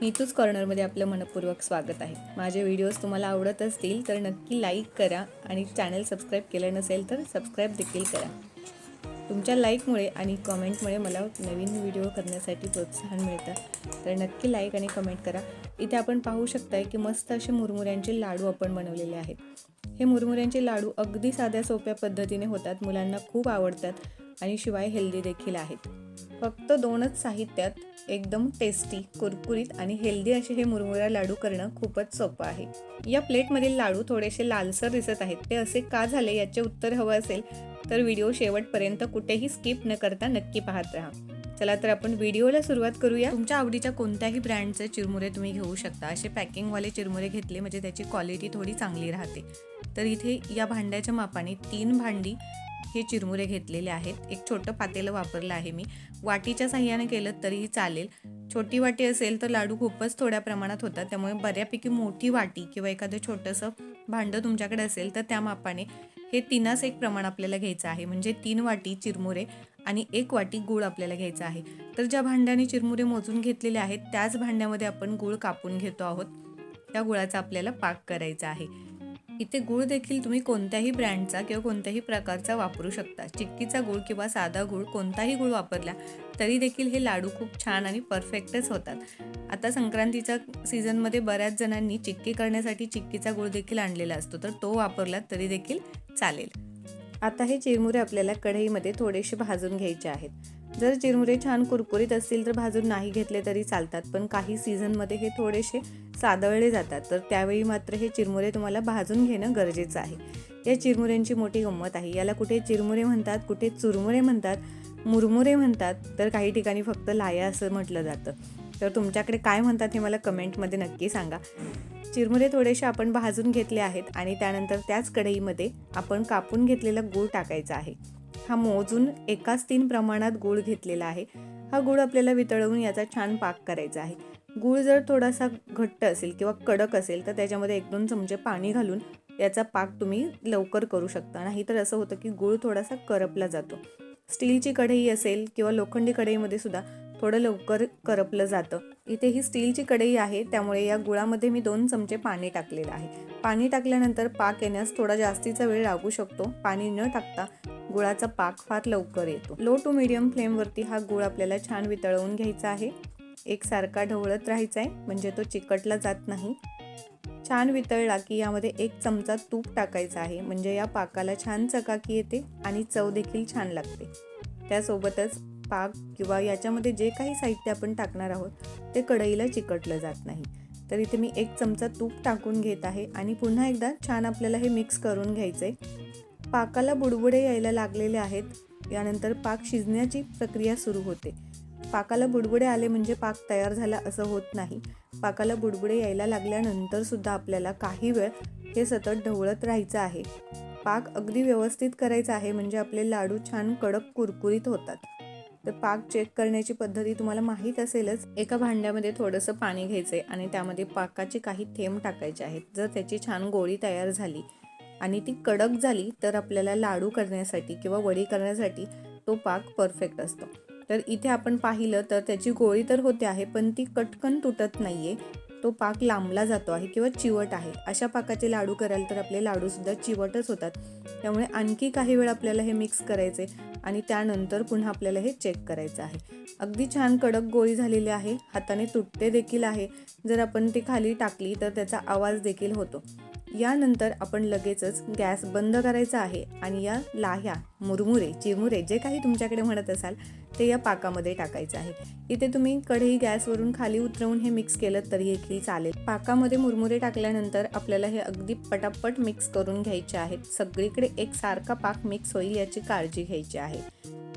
नीतूच कॉर्नरमध्ये आपलं मनपूर्वक स्वागत आहे. माझे व्हिडिओज तुम्हाला आवडत असतील तर नक्की लाईक करा आणि चॅनल सबस्क्राईब केलं नसेल तर सबस्क्राईब देखील करा. तुमच्या लाईकमुळे आणि कॉमेंटमुळे मला नवीन व्हिडिओ करण्यासाठी प्रोत्साहन मिळतं. तर नक्की लाईक आणि कमेंट करा. इथे आपण पाहू शकताय की मस्त असे मुरमुऱ्यांचे लाडू आपण बनवलेले आहेत. हे मुरमुऱ्यांचे लाडू अगदी साध्या सोप्या पद्धतीने होतात मुलांना खूप आवडतात आणि शिवाय हेल्दी देखील आहेत. फक्त दोनच साहित्यात एकदम टेस्टी कुरकुरीत आणि हेल्दी असे हे मुरमुरा लाडू करणं खूपच सोपं आहे. या प्लेटमधील लाडू थोडेसे लालसर दिसत आहेत. ते असे का झाले याचे उत्तर हवं असेल तर व्हिडिओ शेवटपर्यंत कुठेही स्किप न करता नक्की पाहत राहा. चला तर आपण व्हिडिओला सुरुवात करूया. तुमच्या आवडीच्या कोणत्याही ब्रँडचे चिरमुरे तुम्ही घेऊ शकता. असे पॅकिंगवाले चिरमुरे घेतले म्हणजे त्याची क्वालिटी थोडी चांगली राहते. तर इथे या भांड्याच्या मापाने तीन भांडी हे चिरमुरे घेतलेले आहेत. एक छोटं पातेलं वापरलं आहे मी. वाटीच्या साह्याने केलं तरीही चालेल. छोटी वाटी असेल तर लाडू खूपच थोड्या प्रमाणात होतात. त्यामुळे बऱ्यापैकी मोठी वाटी किंवा एखादं छोटंसं भांडं तुमच्याकडे असेल तर त्या मापाने हे तीनास एक प्रमाण आपल्याला घ्यायचं आहे. म्हणजे तीन वाटी चिरमुरे आणि एक वाटी गूळ आपल्याला घ्यायचा आहे. तर ज्या भांड्याने चिरमुरे मोजून घेतलेले आहेत त्याच भांड्यामध्ये आपण गूळ कापून घेतो आहोत. त्या गुळाचा आपल्याला पाक करायचा आहे. इथे गूळ देखील तुम्ही कोणत्याही ब्रँडचा किंवा कोणत्याही प्रकारचा वापरू शकता. चिक्कीचा गूळ किंवा साधा गूळ कोणताही गूळ वापरला तरी देखील हे लाडू खूप छान आणि परफेक्टच होतात. आता संक्रांतीच्या सीझनमध्ये बऱ्याच जणांनी चिक्की करण्यासाठी चिक्कीचा गूळ देखील आणलेला असतो. तर तो वापरला तरी देखील चालेल. आता हे चिरमुरे आपल्याला कढईमध्ये थोडेसे भाजून घ्यायचे आहेत. जर चिरमुरे छान कुरकुरीत असतील तर भाजून नाही घेतले तरी चालतात पण काही सीझनमध्ये हे थोडेसे सादळले जातात. तर त्यावेळी मात्र हे चिरमुरे तुम्हाला भाजून घेणं गरजेचं आहे. या चिरमुऱ्यांची मोठी गंमत आहे. याला कुठे चिरमुरे म्हणतात कुठे चुरमुरे म्हणतात मुरमुरे म्हणतात तर काही ठिकाणी फक्त लाया असं म्हटलं जातं. तर तुमच्याकडे काय म्हणतात हे मला कमेंटमध्ये नक्की सांगा. चिरमुरे थोडेसे आपण भाजून घेतले आहेत आणि त्यानंतर त्याच कढईमध्ये आपण कापून घेतलेला गूळ टाकायचा आहे. हा मोजून एकाच तीन प्रमाणात गूळ घेतलेला आहे. हा गूळ आपल्याला वितळवून याचा छान पाक करायचा आहे. गूळ जर थोडासा घट्ट असेल किंवा कडक असेल तर त्याच्यामध्ये एक दोन चमचे पाणी घालून याचा पाक तुम्ही लवकर करू शकता. नाहीतर असं होतं की गूळ थोडासा करपला जातो. स्टीलची कढई असेल किंवा लोखंडी कढईमध्ये सुद्धा थोडं लवकर करपलं जातं. इथे ही स्टीलची कढई आहे त्यामुळे या गुळामध्ये मी दोन चमचे पाणी टाकलेलं आहे. पाणी टाकल्यानंतर पाक येण्यास थोडा जास्तीचा वेळ लागू शकतो. पाणी न टाकता गुळाचा पाक फार लवकर येतो. लो टू मिडियम फ्लेमवरती हा गुळ आपल्याला छान वितळवून घ्यायचा आहे. एकसारखा ढवळत राहायचा आहे म्हणजे तो चिकटला जात नाही. छान वितळला की यामध्ये एक चमचा तूप टाकायचा आहे म्हणजे या पाकाला छान चकाकी येते आणि चव देखील छान लागते. त्यासोबतच पाक किंवा याच्यामध्ये जे काही साहित्य आपण टाकणार आहोत ते कढईला चिकटलं जात नाही. तर इथे मी एक चमचा तूप टाकून घेत आहे आणि पुन्हा एकदा छान आपल्याला हे मिक्स करून घ्यायचं आहे पाकाला बुडबुडे यायला लागलेले आहेत. यानंतर पाक शिजण्याची प्रक्रिया सुरू होते. पाकाला बुडबुडे आले म्हणजे पाक तयार झाला असं होत नाही. पाकाला बुडबुडे यायला लागल्यानंतर सुद्धा आपल्याला काही वेळ हे सतत ढवळत राहायचं आहे. पाक अगदी व्यवस्थित करायचा आहे म्हणजे आपले लाडू छान कडक कुरकुरीत होतात. तर पाक चेक करण्याची पद्धती तुम्हाला माहीत असेलच. एका भांड्यामध्ये थोडंसं पाणी घ्यायचं आहे आणि त्यामध्ये पाकाचे काही थेंब टाकायचे आहेत. जर त्याची छान गोळी तयार झाली आणि ती कडक झाली तर आपल्याला लाडू करण्यासाठी किंवा वडी करण्यासाठी तो पाक परफेक्ट असतो. तर इथे आपण पाहिलं तर त्याची गोळी तर होते आहे पण ती कटकन तुटत नाही आहे तो पाक लांबला जातो आहे किंवा चिवट आहे. अशा पाकाचे लाडू कराल तर आपले लाडूसुद्धा चिवटच होतात. त्यामुळे आणखी काही वेळ आपल्याला हे मिक्स करायचे आणि त्यानंतर पुन्हा आपल्याला हे चेक करायचं आहे. अगदी छान कडक गोळी झालेली आहे. हाताने तुटते देखील आहे. जर आपण ती खाली टाकली तर त्याचा आवाज देखील होतो. यानंतर आपण लगेचच गॅस बंद करायचा आहे आणि या लाह्या मुरमुरे चिरमुरे जे काही तुमच्याकडे म्हणत असाल ते या पाकामध्ये टाकायचं आहे. इथे तुम्ही कढई गॅसवरून खाली उतरवून हे मिक्स केलं तरी देखील चालेल. पाकामध्ये मुरमुरे टाकल्यानंतर आपल्याला हे अगदी पटापट मिक्स करून घ्यायचे आहेत. सगळीकडे एक सारखा पाक मिक्स होईल याची काळजी घ्यायची आहे.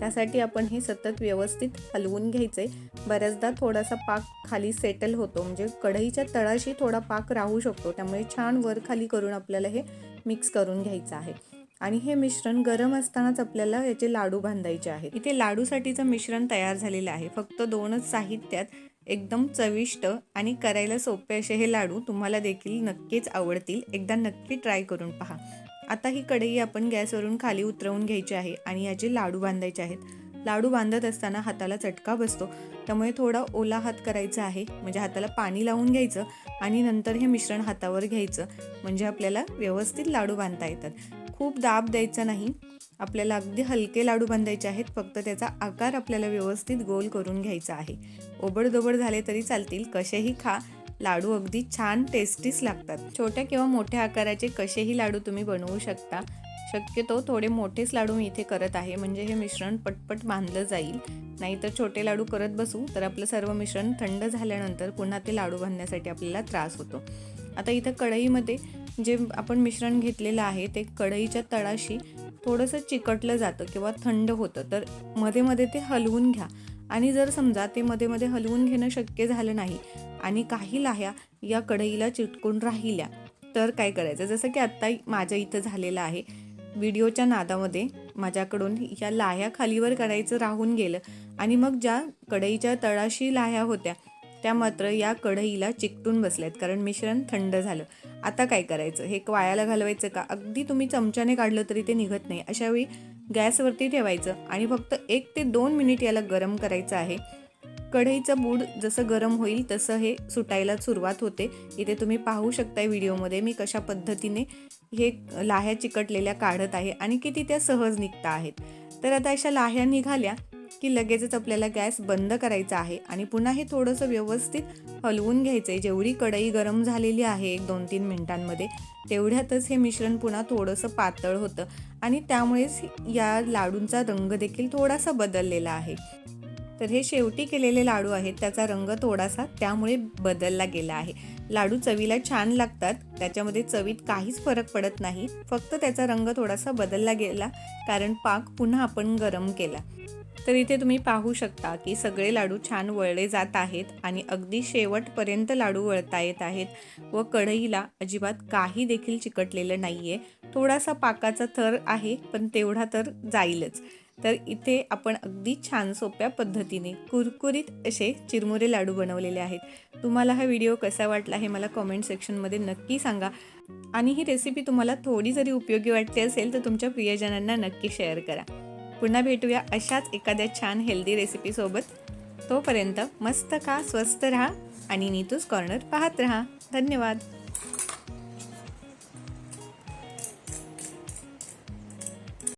त्यासाठी आपण हे सतत व्यवस्थित हलवून घ्यायचे बऱ्याचदा थोडासा पाक खाली सेटल होतो. म्हणजे कढईच्या तळाशी थोडा पाक राहू शकतो. त्यामुळे छान वर खाली करून आपल्याला हे मिक्स करून घ्यायचं आहे. आणि हे मिश्रण गरम असतानाच आपल्याला याचे लाडू बांधायचे आहेत. इथे लाडूसाठीचं मिश्रण तयार झालेलं आहे. फक्त दोनच साहित्यात एकदम चविष्ट आणि करायला सोपे असे हे लाडू तुम्हाला देखील नक्कीच आवडतील. एकदा नक्की ट्राय करून पहा. आता ही कढई आपण गॅसवरून खाली उतरवून घ्यायची आहे आणि याचे लाडू बांधायचे आहेत. लाडू बांधत असताना हाताला चटका बसतो. त्यामुळे थोडा ओला हात करायचा आहे. म्हणजे हाताला पाणी लावून घ्यायचं आणि नंतर हे मिश्रण हातावर घ्यायचं. म्हणजे आपल्याला व्यवस्थित लाडू बांधता येतात. खूप दाब द्यायचा नाही. आपल्याला अगदी हलके लाडू बांधायचे आहेत. फक्त त्याचा आकार आपल्याला व्यवस्थित गोल करून घ्यायचा आहे. ओबडदोबड झाले तरी चालतील. कसेही खा. लाडू अगदी छान टेस्टीच लागतात. छोट्या किंवा मोठ्या आकाराचे कसेही लाडू तुम्ही बनवू शकता. शक्यतो थोडे मोठेच लाडू मी इथे करत आहे. म्हणजे हे मिश्रण पटपट बांधलं जाईल. नाहीतर छोटे लाडू करत बसू तर आपलं सर्व मिश्रण थंड झाल्यानंतर पुन्हा ते लाडू बांधण्यासाठी आपल्याला त्रास होतो. आता इथं कढईमध्ये जे आपण मिश्रण घेतलेलं आहे ते कढईच्या तळाशी थोडंसं चिकटलं जातं किंवा थंड होतं. तर मध्ये मध्ये ते हलवून घ्या. आणि जर समजा ते मध्ये मध्ये हलवून घेणं शक्य झालं नाही आणि काही लाह्या या कढईला चिटकून राहिल्या. तर काय करायचं? जसं की आत्ता माझ्या इथं झालेलं आहे. व्हिडिओच्या नादामध्ये माझ्याकडून या लाह्या खालीवर करायचं राहून गेलं. आणि मग ज्या कढईच्या तळाशी लाह्या होत्या त्या मात्र या कढईला चिकटून बसल्यात. कारण मिश्रण थंड झालं. आता काय करायचं? हे वायाला घालवायचं का? अगदी तुम्ही चमच्याने काढलं तरी ते निघत नाही. अशावेळी गॅसवरती ठेवायचं आणि फक्त एक ते दोन मिनिट याला गरम करायचं आहे. कढईचं बूड जसं गरम होईल तसं हे सुटायला सुरुवात होते. इथे तुम्ही पाहू शकताय व्हिडिओमध्ये मी कशा पद्धतीने हे लाह्या चिकटलेल्या काढत आहे आणि किती त्या सहज निघता आहेत. तर आता अशा लाह्या निघाल्या की लगेचच आपल्याला गॅस बंद करायचा आहे आणि पुन्हा हे थोडंसं व्यवस्थित हलवून घ्यायचं आहे जेवढी कढई गरम झालेली आहे एक दोन तीन मिनटांमध्ये तेवढ्यातच हे मिश्रण पुन्हा थोडंसं पातळ होतं आणि त्यामुळेच या लाडूंचा रंग देखील थोडासा बदललेला आहे. तर हे शेवटी केलेले लाडू आहेत. त्याचा रंग थोडासा त्यामुळे बदलला गेला आहे. लाडू चवीला छान लागतात. त्याच्यामध्ये चवीत काहीच फरक पडत नाही. फक्त त्याचा रंग थोडासा बदलला गेला कारण पाक पुन्हा आपण गरम केला. तर इथे तुम्ही पाहू शकता की सगळे लाडू छान वळले जात आहेत आणि अगदी शेवटपर्यंत लाडू वळता येत आहेत व कढईला अजिबात काही देखील चिकटलेलं नाही आहे थोडासा पाकाचा थर आहे पण तेवढा तर जाईलच. तर इथे आपण अगदी छान सोप्या पद्धतीने कुरकुरीत असे चिरमुरे लाडू बनवलेले आहेत. तुम्हाला हा व्हिडिओ कसा वाटला हे मला कॉमेंट सेक्शनमध्ये नक्की सांगा. आणि ही रेसिपी तुम्हाला थोडी जरी उपयोगी वाटते असेल तर तुमच्या प्रियजनांना नक्की शेअर करा. पुन्हा भेटूया अशाच एखाद्या छान हेल्दी रेसिपीसोबत तोपर्यंत मस्त खा स्वस्त राहा आणि नीतूस कॉर्नर पाहत राहा. धन्यवाद.